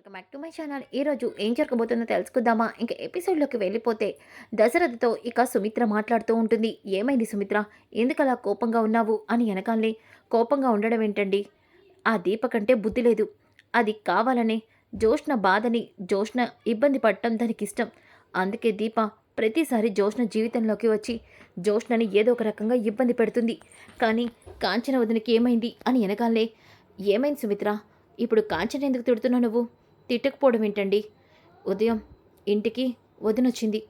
Welcome back to my channel. ఈరోజు ఏం జరగబోతుందో తెలుసుకుందామా? ఇంకా ఎపిసోడ్లోకి వెళ్ళిపోతే దశరథతో ఇక సుమిత్ర మాట్లాడుతూ ఉంటుంది. ఏమైంది సుమిత్ర? ఎందుకలా కోపంగా ఉన్నావు? అని వెనకాలే కోపంగా ఉండడం ఏంటండి? ఆ దీప కంటే బుద్ధి లేదు. అది కావాలనే జోష్ణ బాధని జోష్ణ ఇబ్బంది పడటం దానికి ఇష్టం. అందుకే దీప ప్రతిసారి జోష్ణ జీవితంలోకి వచ్చి జోష్ణని ఏదో ఒక రకంగా ఇబ్బంది పెడుతుంది. కానీ కాంచన వదినకి ఏమైంది? అని వెనకాలే ఏమైంది సుమిత్ర? ఇప్పుడు కాంచన ఎందుకు తిడుతున్నావు నువ్వు? తిట్టకపోవడం ఏంటండి? ఉదయం ఇంటికి వదినొచ్చింది.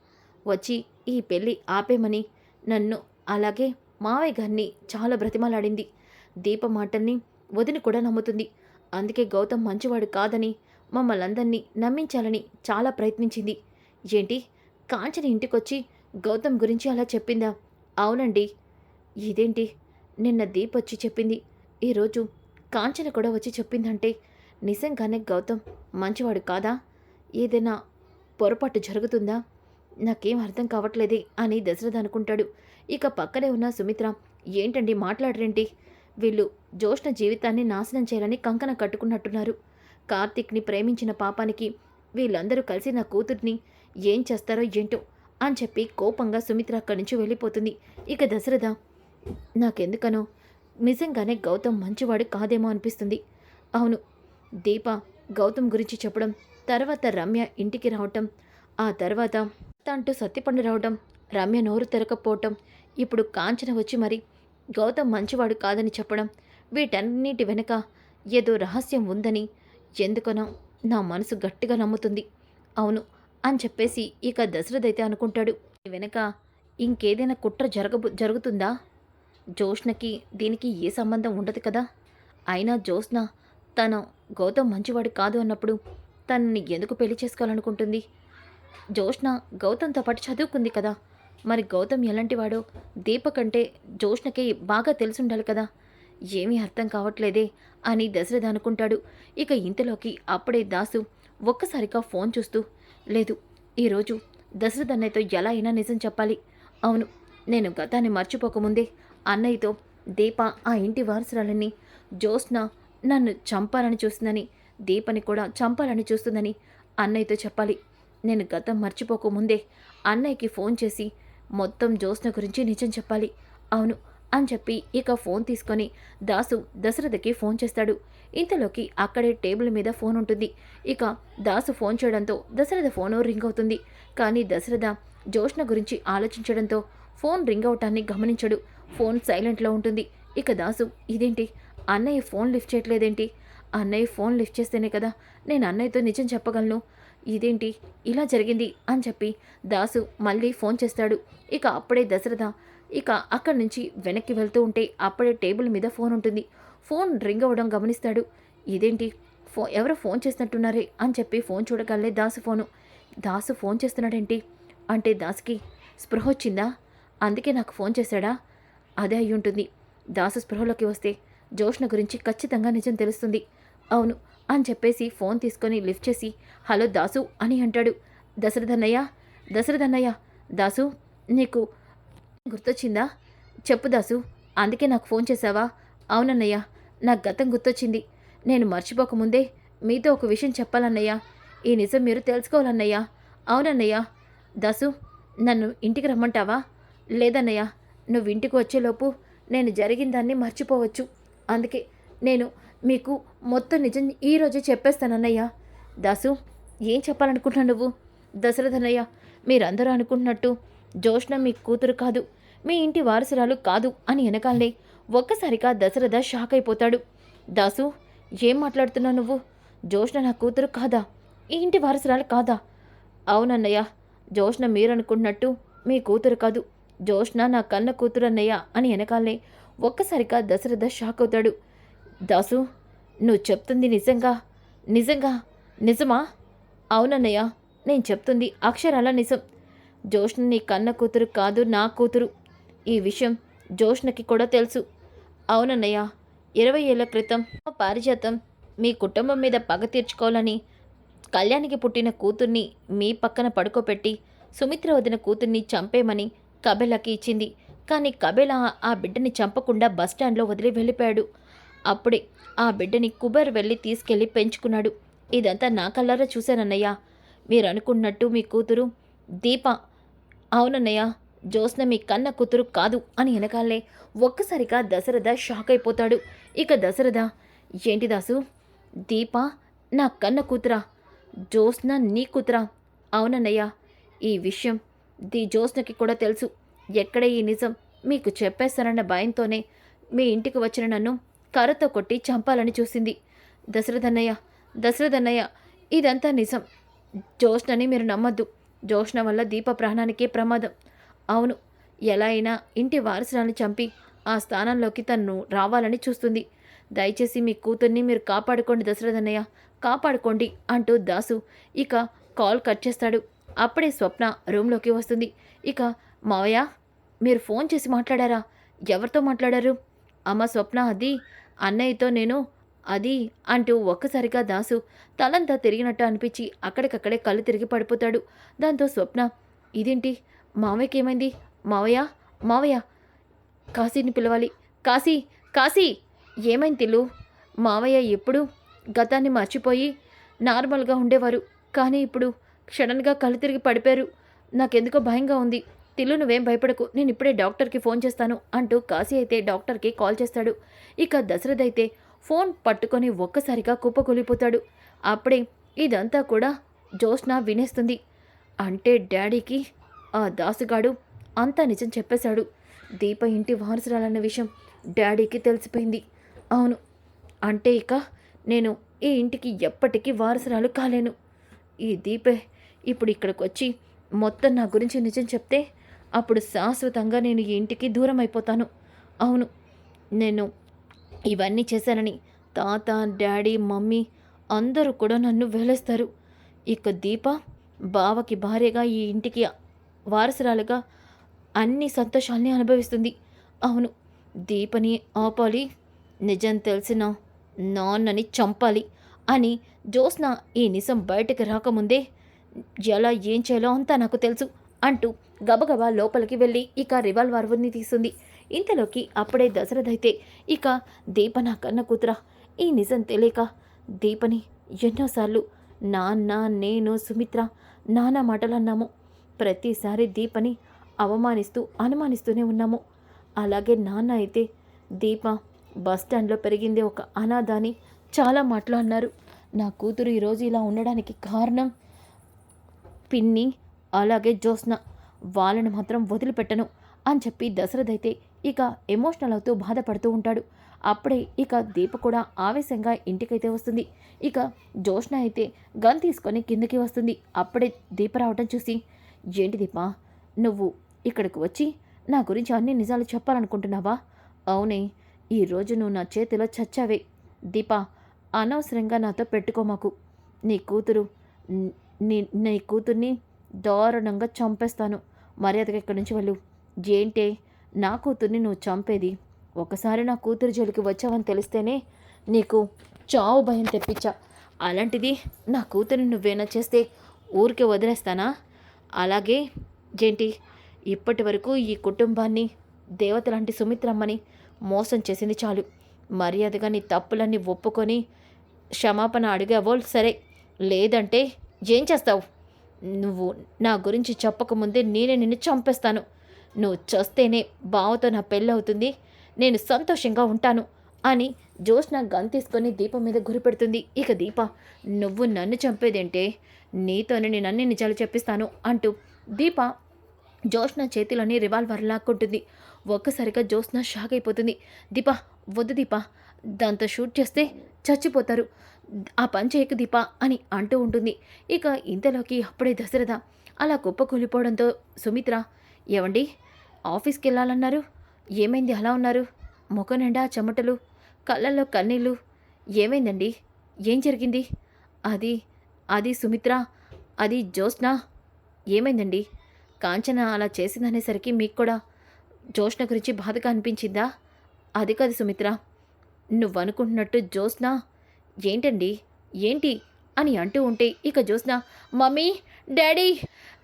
వచ్చి ఈ పెళ్ళి ఆపేమని నన్ను అలాగే మావయ్య గారిని చాలా బ్రతిమలాడింది. దీప మాటల్ని వదిన కూడా నమ్ముతుంది. అందుకే గౌతమ్ మంచివాడు కాదని మమ్మల్ని అందరినీ నమ్మించాలని చాలా ప్రయత్నించింది. ఏంటి? కాంచన ఇంటికొచ్చి గౌతమ్ గురించి అలా చెప్పిందా? అవునండి. ఇదేంటి? నిన్న దీప్ వచ్చి చెప్పింది ఈరోజు కాంచన కూడా వచ్చి చెప్పిందంటే నిజంగానే గౌతమ్ మంచివాడు కాదా? ఏదైనా పొరపాటు జరుగుతుందా? నాకేం అర్థం కావట్లేదే అని దశరథ అనుకుంటాడు. ఇక పక్కనే ఉన్న సుమిత్ర ఏంటండి మాట్లాడరేంటి? వీళ్ళు జ్యోష్ణ జీవితాన్ని నాశనం చేయాలని కంకణ కట్టుకున్నట్టున్నారు. కార్తీక్ని ప్రేమించిన పాపానికి వీళ్ళందరూ కలిసి నా కూతుర్ని ఏం చేస్తారో ఏంటో అని చెప్పి కోపంగా సుమిత్ర అక్కడి నుంచి వెళ్ళిపోతుంది. ఇక దశరథ నాకెందుకనో? నిజంగానే గౌతమ్ మంచివాడు కాదేమో అనిపిస్తుంది. అవును దీప గౌతమ్ గురించి చెప్పడం తర్వాత రమ్య ఇంటికి రావటం ఆ తర్వాత అంటూ సత్యపండు రావటం రమ్య నోరు తెరకపోవటం ఇప్పుడు కాంచన వచ్చి మరి గౌతమ్ మంచివాడు కాదని చెప్పడం వీటన్నిటి వెనుక ఏదో రహస్యం ఉందని ఎందుకనో నా మనసు గట్టిగా నమ్ముతుంది. అవును అని చెప్పేసి ఇక దశరథ్ అయితే అనుకుంటాడు. వెనక ఇంకేదైనా కుట్ర జరగబో జరుగుతుందా? జోష్నకి దీనికి ఏ సంబంధం ఉండదు కదా? అయినా జోష్న తను గౌతమ్ మంచివాడు కాదు అన్నప్పుడు తనని ఎందుకు పెళ్ళి చేసుకోవాలనుకుంటుంది? జోష్ణ గౌతమ్తో పాటు చదువుకుంది కదా. మరి గౌతమ్ ఎలాంటివాడో దీప కంటే జోష్ణకి బాగా తెలుసుండాలి కదా. ఏమీ అర్థం కావట్లేదే అని దశరథ అనుకుంటాడు. ఇక ఇంతలోకి అప్పుడే దాసు ఒక్కసారిగా ఫోన్ చూస్తూ లేదు ఈరోజు దశరథ అన్నయ్యతో ఎలా అయినా నిజం చెప్పాలి. అవును నేను గతాన్ని మర్చిపోకముందే అన్నయ్యతో దీప ఆ ఇంటి వారసురాలని జోస్న నన్ను చంపాలని చూస్తుందని దీపని కూడా చంపాలని చూస్తుందని అన్నయ్యతో చెప్పాలి. నేను గతం మర్చిపోకముందే అన్నయ్యకి ఫోన్ చేసి మొత్తం జ్యోత్న గురించి నిజం చెప్పాలి. అవును అని చెప్పి ఇక ఫోన్ తీసుకొని దాసు దశరథకి ఫోన్ చేస్తాడు. ఇంతలోకి అక్కడే టేబుల్ మీద ఫోన్ ఉంటుంది. ఇక దాసు ఫోన్ చేయడంతో దశరథ ఫోన్ రింగ్ అవుతుంది. కానీ దశరథ జోష్న గురించి ఆలోచించడంతో ఫోన్ రింగ్ అవటాన్ని గమనించడు. ఫోన్ సైలెంట్లో ఉంటుంది. ఇక దాసు ఇదేంటి? అన్నయ్య ఫోన్ లిఫ్ట్ చేయట్లేదేంటి? అన్నయ్య ఫోన్ లిఫ్ట్ చేస్తేనే కదా నేను అన్నయ్యతో నిజం చెప్పగలను. ఇదేంటి? ఇలా జరిగింది అని చెప్పి దాసు మళ్ళీ ఫోన్ చేస్తాడు. ఇక అప్పుడే దశరథ ఇక అక్కడి నుంచి వెనక్కి వెళ్తూ ఉంటే అప్పుడే టేబుల్ మీద ఫోన్ ఉంటుంది. ఫోన్ రింగ్ అవ్వడం గమనిస్తాడు. ఇదేంటి? ఫో ఎవరో ఫోన్ చేస్తున్నట్టున్నారే అని చెప్పి ఫోన్ చూడగలే దాసు ఫోను. దాసు ఫోన్ చేస్తున్నాడేంటి? అంటే దాసుకి స్పృహ వచ్చిందా? అందుకే నాకు ఫోన్ చేశాడా? అదే అయి ఉంటుంది దాసు స్పృహలోకి వస్తే జోష్ణ గురించి ఖచ్చితంగా నిజం తెలుస్తుంది. అవును అని చెప్పేసి ఫోన్ తీసుకొని లిఫ్ట్ చేసి హలో దాసు అని అంటాడు. దశరథన్నయ్య దశరథన్నయ్య దాసు నీకు గుర్తొచ్చిందా? చెప్పు దాసు అందుకే నాకు ఫోన్ చేశావా అవునన్నయ్య నాకు గతం గుర్తొచ్చింది. నేను మర్చిపోకముందే మీతో ఒక విషయం చెప్పాలన్నయ్య. ఈ నిజం మీరు తెలుసుకోవాలన్నయ్య. అవునన్నయ్య దాసు నన్ను ఇంటికి రమ్మంటావా? లేదన్నయ్య నువ్వు ఇంటికి వచ్చేలోపు నేను జరిగిన దాన్ని మర్చిపోవచ్చు. అందుకే నేను మీకు మొత్తం నిజం ఈరోజే చెప్పేస్తానన్నయ్య. దాసు ఏం చెప్పాలనుకుంటున్నావు నువ్వు? దశరథనయ్య మీరందరూ అనుకుంటున్నట్టు జోష్ణ మీ కూతురు కాదు మీ ఇంటి వారసురాలు కాదు అని వెనకాలనే ఒక్కసారిగా దశరథ షాక్ అయిపోతాడు. దాసు ఏం మాట్లాడుతున్నావు నువ్వు? జోష్ణ నా కూతురు కాదా? ఈ ఇంటి వారసురాలు కాదా? అవునన్నయ్య జోష్ణ మీరనుకుంటున్నట్టు మీ కూతురు కాదు జోష్ణ నా కన్న కూతురు అన్నయ్య అని వెనకాలనే ఒక్కసారిగా దశరథ షాక్ అవుతాడు. దాసు నువ్వు చెప్తుంది నిజంగా నిజంగా నిజమా? అవునన్నయ్య నేను చెప్తుంది అక్షరాల నిజం. జోష్ణ నీ కన్న కూతురు కాదు నా కూతురు. ఈ విషయం జోష్ణకి కూడా తెలుసు. అవునన్నయ్య ఇరవై ఏళ్ళ క్రితం మా పారిజాతం మీ కుటుంబం మీద పగ తీర్చుకోవాలని కళ్యాణికి పుట్టిన కూతుర్ని మీ పక్కన పడుకోబెట్టి సుమిత్ర వదిన కూతుర్ని చంపేమని కబెలకి ఇచ్చింది. కానీ కబేలా ఆ బిడ్డని చంపకుండా బస్టాండ్లో వదిలి వెళ్ళిపోయాడు. అప్పుడే ఆ బిడ్డని కుబేర్ వెళ్ళి తీసుకెళ్ళి పెంచుకున్నాడు. ఇదంతా నా కళ్ళారా చూశానన్నయ్య. మీరు అనుకున్నట్టు మీ కూతురు దీప. అవునన్నయ్య జ్యోత్స్న మీ కన్న కూతురు కాదు అని వెనకాలే ఒక్కసారిగా దశరథ షాక్ అయిపోతాడు. ఇక దశరథ ఏంటి దాసు? దీప నా కన్న కూతురా? జ్యోత్స్న నీ కూతురా? అవునన్నయ్య ఈ విషయం ది జ్యోత్స్నకి కూడా తెలుసు. ఎక్కడ ఈ నిజం మీకు చెప్పేస్తానన్న భయంతోనే మీ ఇంటికి వచ్చిన నన్ను కర్రతో కొట్టి చంపాలని చూసింది. దశరథన్నయ్య దశరథన్నయ్య ఇదంతా నిజం. జోష్ణని మీరు నమ్మద్దు. జోష్ణ వల్ల దీప ప్రాణానికే ప్రమాదం. అవును ఎలా అయినా ఇంటి వారసురాన్ని చంపి ఆ స్థానంలోకి తన్ను రావాలని చూస్తుంది. దయచేసి మీ కూతుర్ని మీరు కాపాడుకోండి దశరథన్నయ్య. కాపాడుకోండి అంటూ దాసు ఇక కాల్ కట్ చేస్తాడు. అప్పుడే స్వప్న రూమ్లోకి వస్తుంది. ఇక మావయ్య మీరు ఫోన్ చేసి మాట్లాడారా? ఎవరితో మాట్లాడారు? అమ్మ స్వప్న అది అన్నయ్యతో నేను అది అంటూ ఒక్కసారిగా దాసు తలంతా తిరిగినట్టు అనిపించి అక్కడికక్కడే కళ్ళు తిరిగి పడిపోతాడు. దాంతో స్వప్న ఇదేంటి? మావయ్యకి ఏమైంది మావయ్య? మావయ్య? కాశీని పిలవాలి. కాశీ కాశీ! ఏమైంది తిల్లు? మావయ్య ఎప్పుడు గతాన్ని మర్చిపోయి నార్మల్గా ఉండేవారు. కానీ ఇప్పుడు సడన్గా కళ్ళు తిరిగి పడిపోయారు. నాకెందుకో భయంగా ఉంది. తిల్లు నువ్వేం భయపడకు. నేను ఇప్పుడే డాక్టర్కి ఫోన్ చేస్తాను అంటూ కాశీ అయితే డాక్టర్కి కాల్ చేస్తాడు. ఇక దశరథ్ అయితే ఫోన్ పట్టుకొని ఒక్కసారిగా కుప్పకూలిపోతాడు. అప్పుడే ఇదంతా కూడా జోష్న వినేస్తుంది. అంటే డాడీకి ఆ దాసుగాడు అంతా నిజం చెప్పేశాడు. దీప ఇంటి వారసురాలన్న విషయం డాడీకి తెలిసిపోయింది. అవును అంటే ఇక నేను ఈ ఇంటికి ఎప్పటికీ వారసురాలు కాలేను. ఈ దీపే ఇప్పుడు ఇక్కడికి వచ్చి మొత్తం నా గురించి నిజం చెప్తే అప్పుడు శాశ్వతంగా నేను ఈ ఇంటికి దూరం అయిపోతాను అవును నేను ఇవన్నీ చేశానని తాత డాడీ మమ్మీ అందరూ కూడా నన్ను వేలేస్తారు. ఇక దీప బావకి భార్యగా ఈ ఇంటికి వారసురాలుగా అన్ని సంతోషాల్ని అనుభవిస్తుంది. అవును దీపని ఆపాలి నిజం తెలిసిన నాన్నని చంపాలి అని జ్యోత్స్న ఈ నిజం బయటకు రాకముందే ఎలా ఏం చేయాలో అంతా నాకు తెలుసు అంటూ గబగబా లోపలికి వెళ్ళి ఇక రివాల్వర్ని తీసింది. ఇంతలోకి అప్పుడే దశరథ అయితే ఇక దీప నా కన్న కూతురా ఈ నిజం తెలియక దీపని ఎన్నోసార్లు నాన్న నేను సుమిత్ర నానా మాటలు అన్నాము ప్రతిసారి దీపని అవమానిస్తూ అనుమానిస్తూనే ఉన్నాము. అలాగే నాన్న అయితే దీప బస్ స్టాండ్లో పెరిగింది ఒక అనాథాని చాలా మాటలు అన్నారు. నా కూతురు ఈరోజు ఇలా ఉండడానికి కారణం పిన్ని అలాగే జ్యోత్స్న. వాళ్ళని మాత్రం వదిలిపెట్టను అని చెప్పి దశరథ్ అయితే ఇక ఎమోషనల్ అవుతూ బాధపడుతూ ఉంటాడు. అప్పుడే ఇక దీప కూడా ఆవేశంగా ఇంటికైతే వస్తుంది. ఇక జోష్న అయితే గన్ తీసుకొని కిందకి వస్తుంది. అప్పుడే దీప రావటం చూసి ఏంటి దీప? నువ్వు ఇక్కడికి వచ్చి నా గురించి అన్ని నిజాలు చెప్పాలనుకుంటున్నావా? అవునే ఈరోజు నువ్వు నా చేతిలో చచ్చావే. దీప అనవసరంగా నాతో పెట్టుకోమాకు నీ కూతురు నీ నీ కూతుర్ని దారుణంగా చంపేస్తాను. మర్యాదగా ఇక్కడి నుంచి వెళ్ళు. ఏంటే నా కూతుర్ని నువ్వు చంపేది. ఒకసారి నా కూతురు జోలికి వచ్చావని తెలిస్తేనే నీకు చావు భయం తెప్పించా. అలాంటిది నా కూతురిని నువ్వేనా చేస్తే ఊరికే వదిలేస్తానా? అలాగే జేంటి ఇప్పటి వరకు ఈ కుటుంబాన్ని దేవత లాంటి సుమిత్రమ్మని మోసం చేసింది చాలు. మర్యాదగా నీ తప్పులన్నీ ఒప్పుకొని క్షమాపణ అడిగావో సరే లేదంటే ఏం చేస్తావు? నువ్వు నా గురించి చెప్పకముందే నేనే నిన్ను చంపేస్తాను. నువ్వు చస్తేనే బావతో నా పెళ్ళి అవుతుంది నేను సంతోషంగా ఉంటాను అని జోష్న గన్ తీసుకొని దీపం మీద గురిపెడుతుంది ఇక దీప నువ్వు నన్ను చంపేదేంటే నీతోనే నేను అన్ని నిజాలు చెప్పిస్తాను అంటూ దీప జోష్న చేతిలోని రివాల్వర్ లాక్కుంటుంది. ఒక్కసారిగా జోష్న షాక్ అయిపోతుంది. దీప వద్దు దీప దాంతో షూట్ చేస్తే చచ్చిపోతారు. ఆ పని చేయకు దీప అని అంటూ ఉంటుంది. ఇక ఇంతలోకి అప్పుడే దశరథ అలా కుప్ప కూలిపోవడంతో సుమిత్ర ఏమండి ఆఫీస్కి వెళ్ళాలన్నారు ఏమైంది? అలా ఉన్నారు? ముఖం నిండా చెమటలు కళ్ళల్లో కన్నీళ్ళు. ఏమైందండి? ఏం జరిగింది? అది అది సుమిత్ర అది జ్యోత్స్న. ఏమైందండి? కాంచన అలా చేసిందనేసరికి మీకు కూడా జ్యోత్స్న గురించి బాధగా అనిపించిందా? అది కాదు సుమిత్ర నువ్వు అనుకుంటున్నట్టు జ్యోత్స్న ఏంటండి? ఏంటి? అని అంటూ ఉంటే ఇక జ్యోత్స్న మమ్మీ డాడీ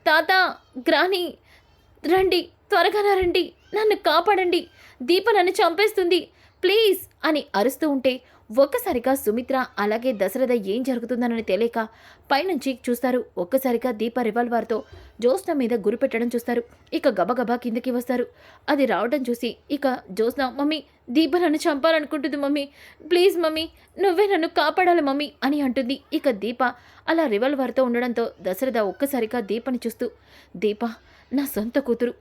తాత గ్రాని రండి త్వరగా రండి నన్ను కాపాడండి దీప నన్ను చంపేస్తుంది ప్లీజ్ అని అరుస్తూ ఉంటే ఒక్కసారిగా సుమిత్ర అలాగే దశరథ ఏం జరుగుతుందనని తెలియక పైనుంచి చూస్తారు. ఒక్కసారిగా దీప రివాల్వర్తో జ్యోత్స్న మీద గురి పెట్టడం చూస్తారు. ఇక గబగబా కిందకి వస్తారు. అది రావడం చూసి ఇక జ్యోత్స్న మమ్మీ దీప నన్ను చంపాలనుకుంటుంది మమ్మీ. ప్లీజ్ మమ్మీ నువ్వే నన్ను కాపాడాలి మమ్మీ అని అంటుంది. ఇక దీప అలా రివాల్వర్తో ఉండడంతో దశరథ ఒక్కసారిగా దీపని చూస్తూ దీప నా సొంత కూతురు.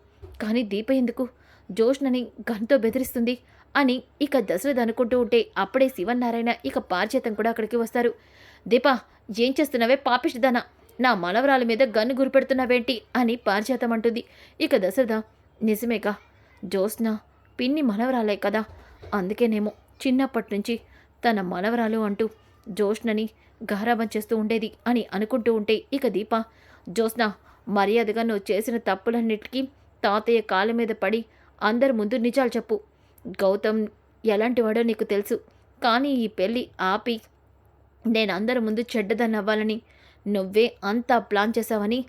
కానీ దీప ఎందుకు? జోష్నని గన్తో బెదిరిస్తుంది. అని ఇక దశరథ్ అనుకుంటూ ఉంటే అప్పుడే శివనారాయణ ఇక పార్చేతం కూడా అక్కడికి వస్తారు. దీపా ఏం చేస్తున్నావే? పాపిష్టిదానా నా మనవరాల మీద గన్ను గురిపెడుతున్నావేంటి అని పారిచేతం అంటుంది. ఇక దశరథ నిజమేగా జోస్న పిన్ని మనవరాలే కదా. అందుకేనేమో చిన్నప్పటి నుంచి తన మనవరాలు అంటూ జోష్నని గారాబం చేస్తూ ఉండేది అని అనుకుంటూ ఉంటే ఇక దీప జోస్న మర్యాదగా నువ్వు చేసిన తప్పులన్నిటికీ తాతయ్య కాళ్ళ మీద పడి అందరి ముందు నిజాలు చెప్పు. గౌతమ్ ఎలాంటివాడో నీకు తెలుసు. కానీ ఈ పెళ్ళి ఆపి నేను అందరి ముందు చెడ్డదని అవ్వాలని నువ్వే అంతా ప్లాన్ చేశావని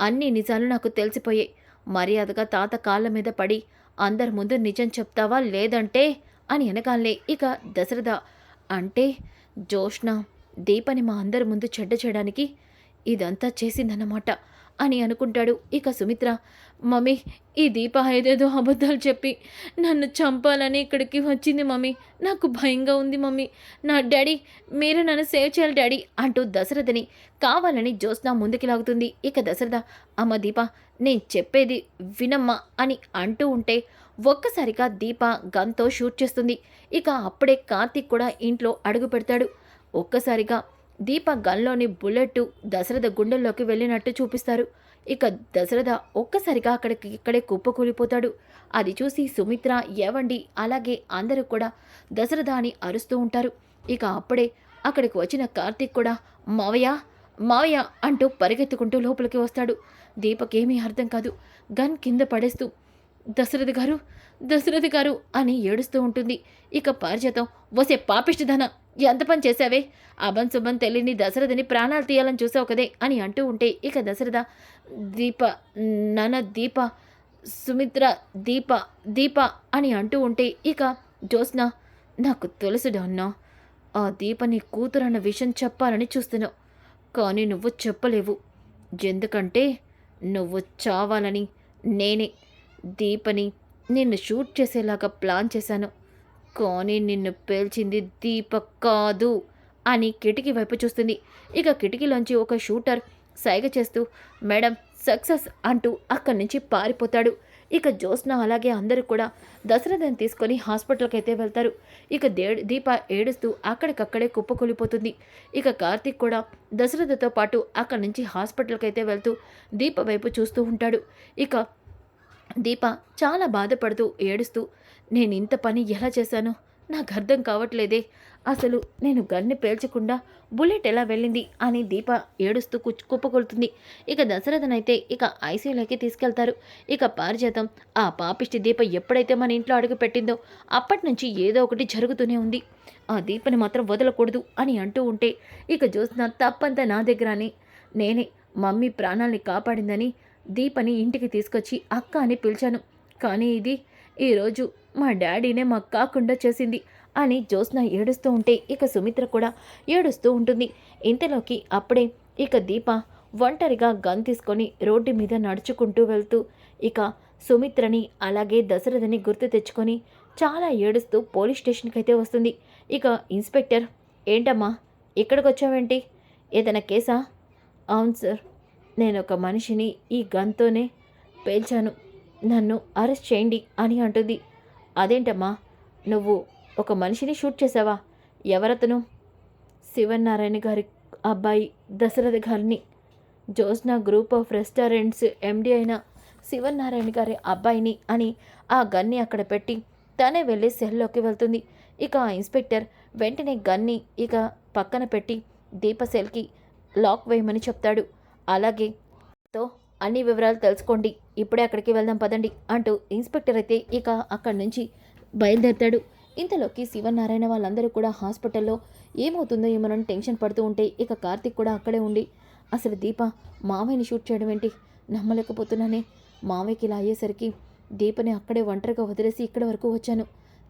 అన్ని నిజాలు నాకు తెలిసిపోయాయి. మర్యాదగా తాత కాళ్ళ మీద పడి అందరి ముందు నిజం చెప్తావా లేదంటే అని వెనకాలే ఇక దశరథ. అంటే జోష్ణ దీపని మా అందరి ముందు చెడ్డ చేయడానికి ఇదంతా చేసిందన్నమాట అని అనుకుంటాడు ఇక సుమిత్ర. మమ్మీ ఈ దీప ఏదేదో అబద్ధాలు చెప్పి నన్ను చంపాలని ఇక్కడికి వచ్చింది మమ్మీ. నాకు భయంగా ఉంది మమ్మీ. నా డాడీ మీరే నన్ను సేవ్ చేయాలి డాడీ అంటూ దశరథని కావాలని జ్యోత్స్న ముందుకి లాగుతుంది. ఇక దశరథ అమ్మ దీప నేను చెప్పేది వినమ్మా అని అంటూ ఉంటే ఒక్కసారిగా దీప గన్తో షూట్ చేస్తుంది. ఇక అప్పుడే కార్తీక్ కూడా ఇంట్లో అడుగు పెడతాడు. ఒక్కసారిగా దీప గన్లోని బుల్లెట్ దశరథ గుండెల్లోకి వెళ్ళినట్టు చూపిస్తారు. ఇక దశరథ ఒక్కసారిగా అక్కడికి ఇక్కడే కుప్పకూలిపోతాడు. అది చూసి సుమిత్ర ఏవండి? అలాగే అందరూ కూడా దశరథ అని అరుస్తూ ఉంటారు. ఇక అప్పుడే అక్కడికి వచ్చిన కార్తీక్ కూడా మావయ్య మావయ్య అంటూ పరిగెత్తుకుంటూ లోపలికి వస్తాడు. దీపకేమీ అర్థం కాదు. గన్ కింద పడేస్తూ దశరథ గారు దశరథ గారు అని ఏడుస్తూ ఉంటుంది. ఇక పారిజాతం వసే పాపిష్టిధన ఎంత పని చేశావే? అబన్ శుభన్ తెలియని దశరథని ప్రాణాలు తీయాలని చూసావు కదే అని అంటూ ఉంటే ఇక దశరథ దీప నన దీప సుమిత్ర దీప దీప అని అంటూ ఉంటే ఇక జ్యోత్స్న నాకు తెలుసు అన్నా ఆ దీప నీ కూతురన్న విషయం చెప్పాలని చూస్తున్నావు కానీ నువ్వు చెప్పలేవు. ఎందుకంటే నువ్వు చావాలని నేనే. దీపని నిన్ను షూట్ చేసేలాగా ప్లాన్ చేశాను. కానీ నిన్ను పేల్చింది దీప కాదు అని కిటికీ వైపు చూస్తుంది. ఇక కిటికీలోంచి ఒక షూటర్ సైగ చేస్తూ మేడం సక్సెస్ అంటూ అక్కడి నుంచి పారిపోతాడు. ఇక జ్యోత్స్న అలాగే అందరూ కూడా దశరథని తీసుకొని హాస్పిటల్కి అయితే వెళ్తారు. ఇక దే దీప ఏడుస్తూ అక్కడికక్కడే కుప్పకూలిపోతుంది. ఇక కార్తీక్ కూడా దశరథతో పాటు అక్కడి నుంచి హాస్పిటల్కి అయితే వెళ్తూ దీప వైపు చూస్తూ ఉంటాడు. ఇక దీప చాలా బాధపడుతూ ఏడుస్తూ నేను ఇంత పని ఎలా చేశాను నాకు అర్థం కావట్లేదే. అసలు నేను గన్ను పేల్చకుండా బుల్లెట్ ఎలా వెళ్ళింది అని దీప ఏడుస్తూ కుచ్ కుప్పకొలుతుంది ఇక దశరథనైతే ఇక ఐసీయూలోకి తీసుకెళ్తారు. ఇక పారిజాతం ఆ పాపిష్టి దీప ఎప్పుడైతే మన ఇంట్లో అడుగు పెట్టిందో అప్పటి నుంచి ఏదో ఒకటి జరుగుతూనే ఉంది. ఆ దీపని మాత్రం వదలకూడదు అని అంటూ ఉంటే ఇక చూసిన తప్పంతా నా దగ్గర అని నేనే మమ్మీ ప్రాణాల్ని కాపాడిందని దీపని ఇంటికి తీసుకొచ్చి అక్క అని పిలిచాను. కానీ ఇది ఈరోజు మా డాడీనే మాకు కాకుండా చేసింది అని జ్యోత్స్న ఏడుస్తూ ఉంటే ఇక సుమిత్ర కూడా ఏడుస్తూ ఉంటుంది. ఇంతలోకి అప్పుడే ఇక దీప ఒంటరిగా గన్ తీసుకొని రోడ్డు మీద నడుచుకుంటూ వెళ్తూ ఇక సుమిత్రని అలాగే దశరథని గుర్తు తెచ్చుకొని చాలా ఏడుస్తూ పోలీస్ స్టేషన్కి అయితే వస్తుంది. ఇక ఇన్స్పెక్టర్ ఏంటమ్మా ఇక్కడికి వచ్చావేంటి ఏదైనా కేసా? అవును సార్ నేను ఒక మనిషిని ఈ గన్తోనే పేల్చాను. నన్ను అరెస్ట్ చేయండి అని అంటుంది. అదేంటమ్మా? నువ్వు ఒక మనిషిని షూట్ చేసావా? ఎవరతను? శివనారాయణ గారి అబ్బాయి దశరథ గారిని. Jyotsna group of restaurants MD అయిన శివనారాయణ గారి అబ్బాయిని అని ఆ గన్ని అక్కడ పెట్టి తనే వెళ్ళి సెల్లోకి వెళ్తుంది. ఇక ఆ ఇన్స్పెక్టర్ వెంటనే గన్ని ఇక పక్కన పెట్టి దీప సెల్కి లాక్ వేయమని చెప్తాడు. అలాగే తో అన్ని వివరాలు తెలుసుకోండి. ఇప్పుడే అక్కడికి వెళ్దాం పదండి అంటూ ఇన్స్పెక్టర్ అయితే ఇక అక్కడి నుంచి బయలుదేరుతాడు. ఇంతలోకి శివనారాయణ వాళ్ళందరూ కూడా హాస్పిటల్లో ఏమవుతుందో ఏమోనని టెన్షన్ పడుతూ ఉంటే ఇక కార్తిక్ కూడా అక్కడే ఉండి అసలు దీప మావయ్యని షూట్ చేయడం ఏంటి? నమ్మలేకపోతున్నానే. మావయ్యకి ఇలా అయ్యేసరికి దీపని అక్కడే ఒంటరిగా వదిలేసి ఇక్కడ వరకు వచ్చాను.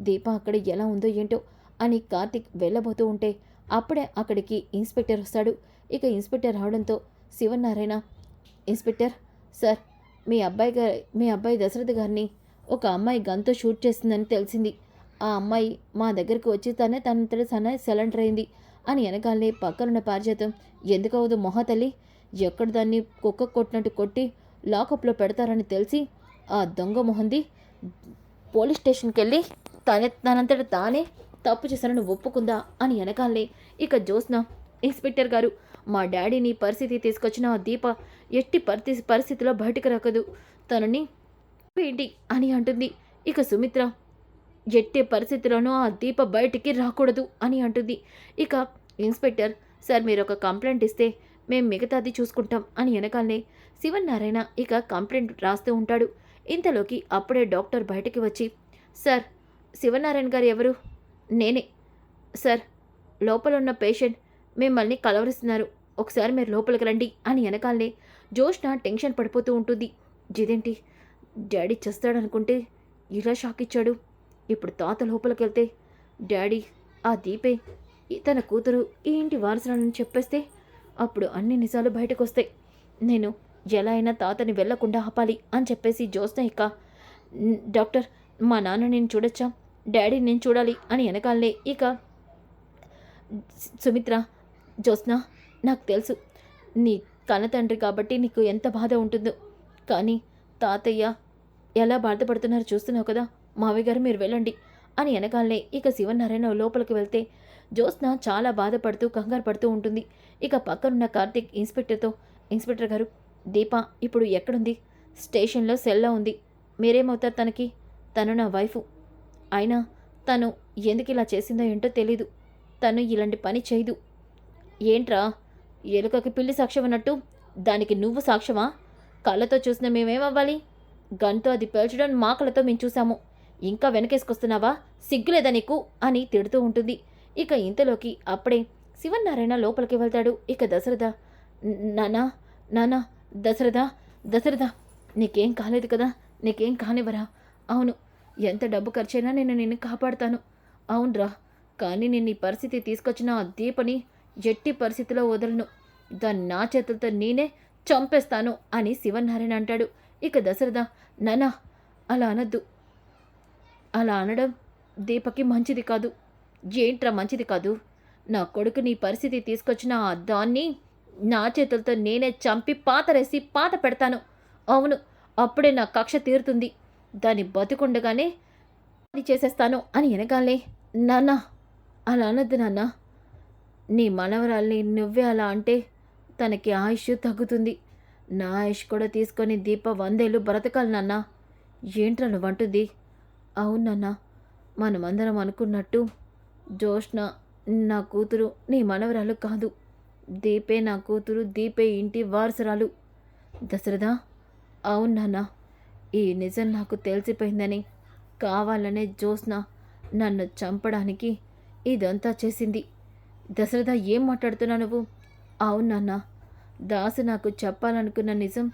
దీప అక్కడ ఎలా ఉందో ఏంటో అని కార్తిక్ వెళ్ళబోతూ ఉంటే అప్పుడే అక్కడికి ఇన్స్పెక్టర్ వస్తాడు. ఇక ఇన్స్పెక్టర్ రావడంతో శివనారాయణ ఇన్స్పెక్టర్ సార్ మీ అబ్బాయి గారి మీ అబ్బాయి దశరథ్ గారిని ఒక అమ్మాయి గన్తో షూట్ చేసిందని తెలిసింది. ఆ అమ్మాయి మా దగ్గరికి వచ్చి తనే తనంతట సన సెలెండర్ అయింది అని వెనకాలనే పక్కనున్న పారిజాతం ఎందుకు అవదు మొహ తల్లి? ఎక్కడ దాన్ని కుక్క కొట్టినట్టు కొట్టి లాకప్లో పెడతారని తెలిసి ఆ దొంగ మొహంది పోలీస్ స్టేషన్కి వెళ్ళి తనే తనంతట తానే తప్పు చేశానని ఒప్పుకుందా? అని వెనకాలనే ఇక జ్యోత్స్న ఇన్స్పెక్టర్ గారు మా డాడీని పరిస్థితి తీసుకొచ్చిన ఆ దీప ఎట్టి పరిస్థి పరిస్థితిలో బయటకు రాకదు. తనని ఏంటి? అని అంటుంది. ఇక సుమిత్ర ఎట్టి పరిస్థితిలోనూ ఆ దీప బయటికి రాకూడదు అని అంటుంది. ఇక ఇన్స్పెక్టర్ సార్ మీరు ఒక కంప్లైంట్ ఇస్తే మేము మిగతాది చూసుకుంటాం అని వెనకాలనే శివనారాయణ ఇక కంప్లైంట్ రాస్తూ ఉంటాడు. ఇంతలోకి అప్పుడే డాక్టర్ బయటికి వచ్చి సార్ శివనారాయణ గారు ఎవరు? నేనే. సార్ లోపల ఉన్న పేషెంట్ మిమ్మల్ని కలవరిస్తున్నారు. ఒకసారి మీరు లోపలికి రండి అని వెనకాలనే జోష్న టెన్షన్ పడిపోతూ ఉంటుంది. ఇదేంటి డాడీ చేస్తాడనుకుంటే ఇలా షాక్ ఇచ్చాడు. ఇప్పుడు తాత లోపలికి వెళ్తే డాడీ ఆ దీపే తన కూతురు ఈ ఇంటి వారసురాలని చెప్పేస్తే అప్పుడు అన్ని నిజాలు బయటకు వస్తాయి నేను ఎలా అయినా తాతని వెళ్ళకుండా ఆపాలి అని చెప్పేసి జ్యోత్స్న ఇక డాక్టర్ మా నాన్న నేను చూడొచ్చా? డాడీ నేను చూడాలి అని వెనకాలనే ఇక సుమిత్ర జోస్న నాకు తెలుసు నీ కన్న తండ్రి కాబట్టి నీకు ఎంత బాధ ఉంటుందో. కానీ తాతయ్య ఎలా బాధపడుతున్నారో చూస్తున్నావు కదా? మావయ్య గారు మీరు వెళ్ళండి అని వెనకాలనే ఇక శివనారాయణ లోపలికి వెళ్తే జ్యోత్స్న చాలా బాధపడుతూ కంగారు పడుతూ ఉంటుంది. ఇక పక్కనున్న కార్తీక్ ఇన్స్పెక్టర్తో ఇన్స్పెక్టర్ గారు దీప ఇప్పుడు ఎక్కడుంది? స్టేషన్లో సెల్లో ఉంది. మీరేమవుతారు తనకి? తను నా వైఫ్. అయినా తను ఎందుకు ఇలా చేసిందో ఏంటో తెలీదు. తను ఇలాంటి పని చేయదు. ఏంట్రా? ఎలుకకి పిల్లి సాక్ష్యం అన్నట్టు దానికి నువ్వు సాక్ష్యమా? కళ్ళతో చూసిన మేమేమవ్వాలి? గన్తో అది పేల్చడం మా కళ్ళతో మేము చూసాము ఇంకా వెనకేసుకొస్తున్నావా? సిగ్గులేదా నీకు? అని తిడుతూ ఉంటుంది. ఇక ఇంతలోకి అప్పుడే శివనారాయణ లోపలికి వెళ్తాడు. ఇక దశరథ నానా నానా దశరథ దశరథ నీకేం కాలేదు కదా? నీకేం కానివరా అవును ఎంత డబ్బు ఖర్చైనా నేను నిన్ను కాపాడుతాను. అవునరా కానీ నేను ఈ పరిస్థితి తీసుకొచ్చిన ఆ దీపని ఎట్టి పరిస్థితిలో వదలను. దాన్ని నా చేతులతో నేనే చంపేస్తాను అని శివనారాయణ అంటాడు. ఇక దశరథ నానా అలా అనద్దు. అలా అనడం దీపకి మంచిది కాదు. ఏంట్రా మంచిది కాదు? నా కొడుకు నీ పరిస్థితి తీసుకొచ్చిన ఆ దాన్ని నా చేతులతో నేనే చంపి పాతరేసి పాత పెడతాను. అవును అప్పుడే నా కక్ష తీరుతుంది. దాన్ని బతుకుండగానే అది చేసేస్తాను అని వెనకాలే నాన్న అలా అనద్దు నాన్న నీ మనవరాల్ని నువ్వే అలా అంటే తనకి ఆయుష్ తగ్గుతుంది. నా ఆయుష్ కూడా తీసుకొని దీప వందేళ్ళు బ్రతకాలి నాన్న. ఏంట్రా నువ్వంటుంది అవును నాన్న మనమందరం అనుకున్నట్టు జోష్న నా కూతురు నీ మనవరాలు కాదు. దీపే నా కూతురు దీపే ఇంటి వారసురాలు. దశరథ అవును నాన్న ఈ నిజం నాకు తెలిసిపోయిందని కావాలనే జోస్న నన్ను చంపడానికి ఇదంతా చేసింది. దశరథ ఏం మాట్లాడుతున్నా నువ్వు? అవును నాన్న. దాసు నాకు చెప్పాలనుకున్న నిజం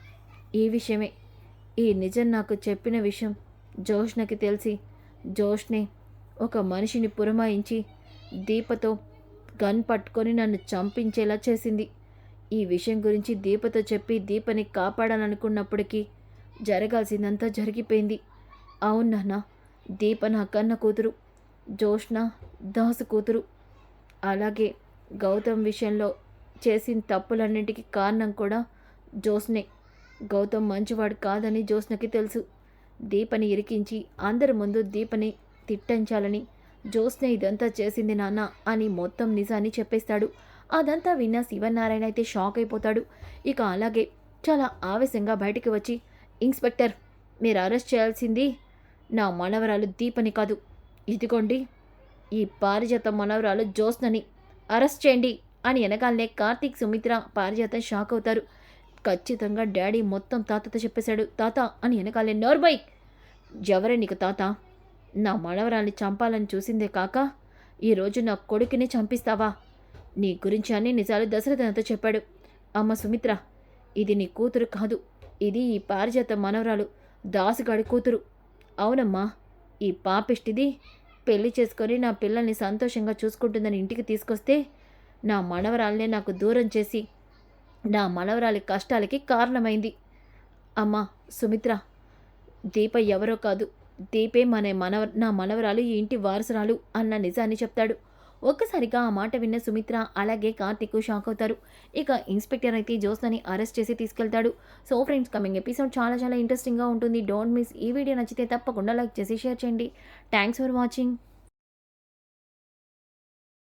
ఈ విషయమే. ఈ నిజం నాకు చెప్పిన విషయం జోష్నకి తెలిసి జోష్నే ఒక మనిషిని పురమాయించి దీపతో గన్ పట్టుకొని నన్ను చంపించేలా చేసింది. ఈ విషయం గురించి దీపతో చెప్పి దీపని కాపాడాలనుకున్నప్పటికీ జరగాల్సిందంతా జరిగిపోయింది. అవును నాన్న దీప నా కన్న కూతురు జోష్న దాసు కూతురు. అలాగే గౌతమ్ విషయంలో చేసిన తప్పులన్నింటికి కారణం కూడా జోస్నే. గౌతమ్ మంచివాడు కాదని జోస్నకి తెలుసు. దీపని ఇరికించి అందరి ముందు దీపని తిట్టించాలని జోస్నే ఇదంతా చేసింది నాన్న అని మొత్తం నిజాన్ని చెప్పేస్తాడు. అదంతా విన్న శివనారాయణ అయితే షాక్ అయిపోతాడు. ఇక అలాగే చాలా ఆవేశంగా బయటికి వచ్చి ఇన్స్పెక్టర్ మీరు అరెస్ట్ చేయాల్సింది నా మనవరాలు దీపని కాదు. ఇదిగోండి ఈ పారిజాత మనవరాలు జోస్నని అరెస్ట్ చేయండి అని వెనకాలనే కార్తీక్ సుమిత్ర పారిజాతం షాక్ అవుతారు. ఖచ్చితంగా డాడీ మొత్తం తాతతో చెప్పేశాడు. తాత అని వెనకాలే నోర్బై ఎవరే నీకు తాత నా మనవరాల్ని చంపాలని చూసిందే కాక ఈరోజు నా కొడుకుని చంపిస్తావా? నీ గురించి అన్ని నిజాలు దశరథనతో చెప్పాడు. అమ్మ సుమిత్ర ఇది నీ కూతురు కాదు. ఇది ఈ పారిజాత మనవరాలు దాసుగాడి కూతురు. అవునమ్మా ఈ పాపిష్టిది పెళ్ళి చేసుకొని నా పిల్లల్ని సంతోషంగా చూసుకుంటుందని ఇంటికి తీసుకొస్తే నా మనవరాలనే నాకు దూరం చేసి నా మనవరాలి కష్టాలకి కారణమైంది. అమ్మా సుమిత్ర దీప ఎవరో కాదు. దీపే మన మనవ నా మనవరాలు ఈ ఇంటి వారసురాలు అన్న నిజాన్ని చెప్తాడు. ఒక్కసారిగా ఆ మాట విన్న సుమిత్ర అలాగే కార్తీక్ షాక్ అవుతారు. ఇక ఇన్స్పెక్టర్ అయితే జ్యోత్స్నని అరెస్ట్ చేసి తీసుకెళ్తాడు. సో ఫ్రెండ్స్ కమింగ్ ఎపిసోడ్ చాలా చాలా ఇంట్రెస్టింగ్గా ఉంటుంది. డోంట్ మిస్ ఈ వీడియో నచ్చితే తప్పకుండా లైక్ చేసి షేర్ చేయండి. Thanks for watching.